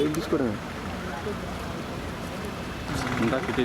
ఏం తీసుకోవడం ఇందాక ఇటే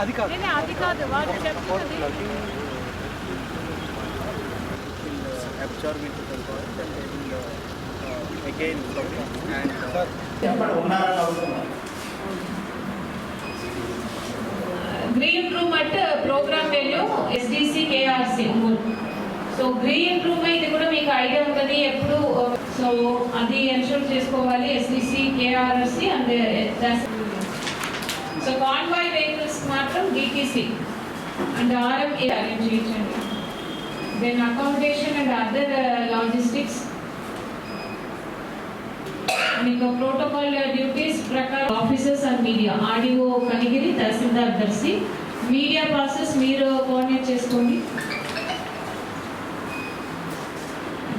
అది కాదు నేనే అది కాదు వాళ్ళు చెప్తున్నది absorb into the body and they will uh, uh, again and uh, green room at programme venue SDC KRC so green room అయితే కూడా మీకు ఐడియా ఉంటుంది. ఎప్పుడు సో అది ఎన్షూర్ చేసుకోవాలి. SDC KRSC and so convoy vehicles మాత్రం DTC and RMA arrange చేయించండి then accommodation and other logistics మీకు ప్రోటోకాల్ డ్యూటీస్ ప్రకారం officers and media ADO Kanigiri tahsildar Darsi media process మీరు కోఆర్డినేట్ చేసుకోండి.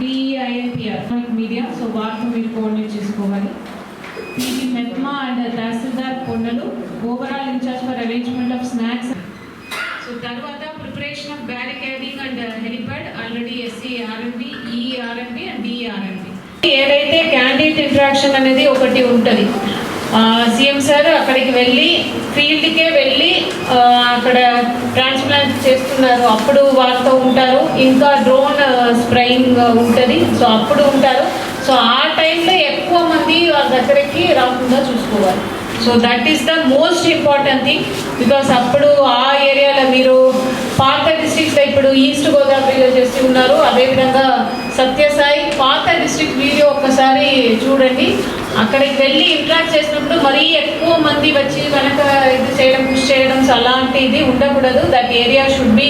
డిఐఎన్పిఆర్ మీడియా సో వాటిని మీరు coordinate చేసుకోవాలి. PT మెత్మా and tahsildar కొండలు. Overall in charge for arrangement of snacks so తర్వాత preparation of barricading and helipad already SC RMB ERMB and DRMB ఏదైతే candidate interaction అనేది ఒకటి ఉంటుంది. సీఎం సార్ అక్కడికి వెళ్ళి ఫీల్డ్కే వెళ్ళి అక్కడ ట్రాన్స్ప్లాంట్ చేస్తున్నారు. అప్పుడు వాళ్ళతో ఉంటారు. ఇంకా డ్రోన్ స్ప్రయింగ్ ఉంటుంది. సో అప్పుడు ఉంటారు. సో ఆ టైంలో ఎక్కువ మంది వాళ్ళ దగ్గరికి రాకుండా చూసుకోవాలి. So that is the most important thing because అప్పుడు ఆ ఏరియాలో మీరు పాత డిస్ట్రిక్ట్స్లో ఇప్పుడు ఈస్ట్ గోదావరిలో చేసి ఉన్నారు. అదేవిధంగా సత్య డిస్ట్రిక్ట్ వీడియో ఒకసారి చూడండి. అక్కడికి వెళ్ళి ఇంట్రాక్ట్ చేసినప్పుడు మరీ ఎక్కువ మంది వచ్చి వెనక ఇది చేయడం పుష్ చేయడం అలాంటిది ఉండకూడదు. దట్ ఏరియా షుడ్ బి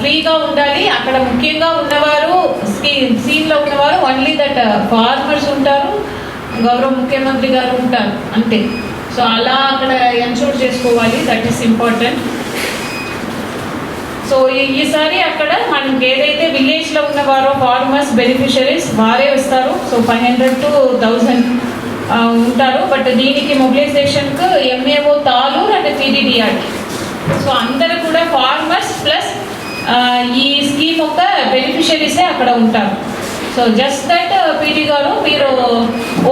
ఫ్రీగా ఉండాలి. అక్కడ ముఖ్యంగా ఉన్నవారు స్కీ సీన్లో ఉన్నవారు ఓన్లీ దట్ ఫార్మర్స్ ఉంటారు. గౌరవ ముఖ్యమంత్రి గారు ఉంటారు. అంతే. సో అలా అక్కడ ఎన్షూర్ చేసుకోవాలి. దట్ ఈస్ ఇంపార్టెంట్ సో ఈసారి అక్కడ మనకి ఏదైతే విలేజ్లో ఉన్నవారో ఫార్మర్స్ బెనిఫిషరీస్ వారే వస్తారు. So five hundred to thousand ఉంటారు. బట్ దీనికి మొబిలైజేషన్కు ఎంఏఓ తాలూర్ అండ్ పీడీడీఆర్కి సో అందరూ కూడా ఫార్మర్స్ ప్లస్ ఈ స్కీమ్ యొక్క బెనిఫిషరీసే అక్కడ ఉంటారు. సో జస్ట్ దట్ పీటీ గారు మీరు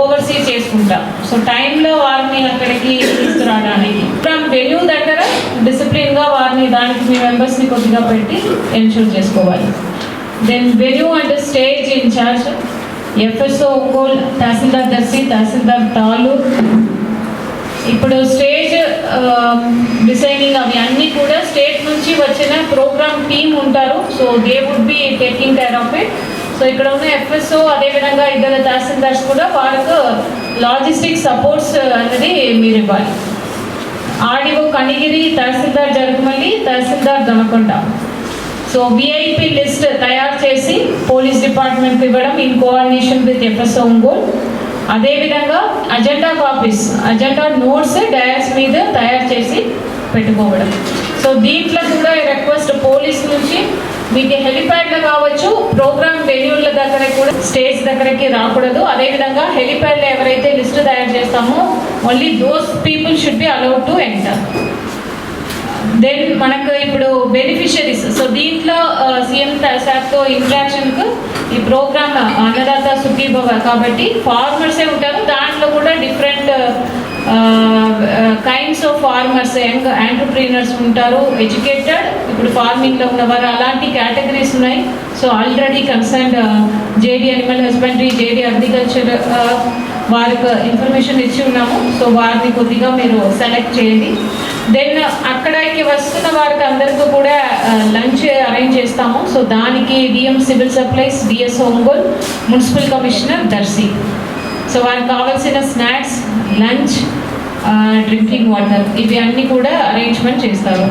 ఓవర్సీ చేసుకుంటా. సో టైంలో వారిని అక్కడికి తీసుకురావడానికి. ఫ్రమ్ వెన్యూ దగ్గర డిసిప్లిన్గా వారిని దానికి మీ మెంబర్స్ని కొద్దిగా పెట్టి ఎన్షూర్ చేసుకోవాలి. Then venue and stage in charge FSO Ongole tahsildar Darsi tahsildar Talur ఇప్పుడు స్టేజ్ డిసైనింగ్ um, అవి అన్నీ కూడా స్టేట్ నుంచి వచ్చిన ప్రోగ్రామ్ టీమ్ ఉంటారు. So they would be taking care of it so ఇక్కడ ఉన్న ఎఫ్ఎస్ఓ అదేవిధంగా ఇద్దరు తహసీల్దార్స్ కూడా వాళ్ళకు లాజిస్టిక్ సపోర్ట్స్ అనేది మీరు ఇవ్వాలి. RDO Kanigiri tahsildar Jarugumalli tahsildar Donakonda. So VIP list తయారు చేసి పోలీస్ డిపార్ట్మెంట్కి ఇవ్వడం in coordination with FSO Ongole. అదేవిధంగా agenda copies agenda notes dais మీద తయారు చేసి పెట్టుకోవడం. సో దీంట్లో కూడా రిక్వెస్ట్ పోలీస్ నుంచి మీకు హెలిప్యాడ్లో కావచ్చు ప్రోగ్రామ్ వెన్యూల దగ్గర కూడా స్టేజ్ దగ్గరకి రాకూడదు. అదేవిధంగా హెలిప్యాడ్లో ఎవరైతే లిస్ట్ తయారు చేస్తామో only those people should be allowed to enter then మనకు ఇప్పుడు బెనిఫిషరీస్ సో దీంట్లో సీఎం సార్తో ఇంట్రాక్షన్కు ఈ ప్రోగ్రామ్ అన్నదాత సుఖీభవ. కాబట్టి ఫార్మర్సే ఉంటారు దాంట్లో కూడా different kinds of farmers young entrepreneurs ఉంటారు ఎడ్యుకేటెడ్ ఇప్పుడు ఫార్మింగ్లో ఉన్నవారు అలాంటి కేటగిరీస్ ఉన్నాయి. So already concern JD animal husbandry JD agriculture వారికి ఇన్ఫర్మేషన్ ఇచ్చి ఉన్నాము. సో వారిని కొద్దిగా మీరు సెలెక్ట్ చేయండి. దెన్ అక్కడికి వస్తున్న వారికి అందరికీ కూడా uh, లంచ్ అరేంజ్ చేస్తాము. సో దానికి DM civil supplies DS Ongole municipal commissioner Darsi so వారికి కావాల్సిన స్నాక్స్ లంచ్ డ్రింకింగ్ వాటర్. ఇవి అన్నీ కూడా అరేంజ్మెంట్ చేస్తారు.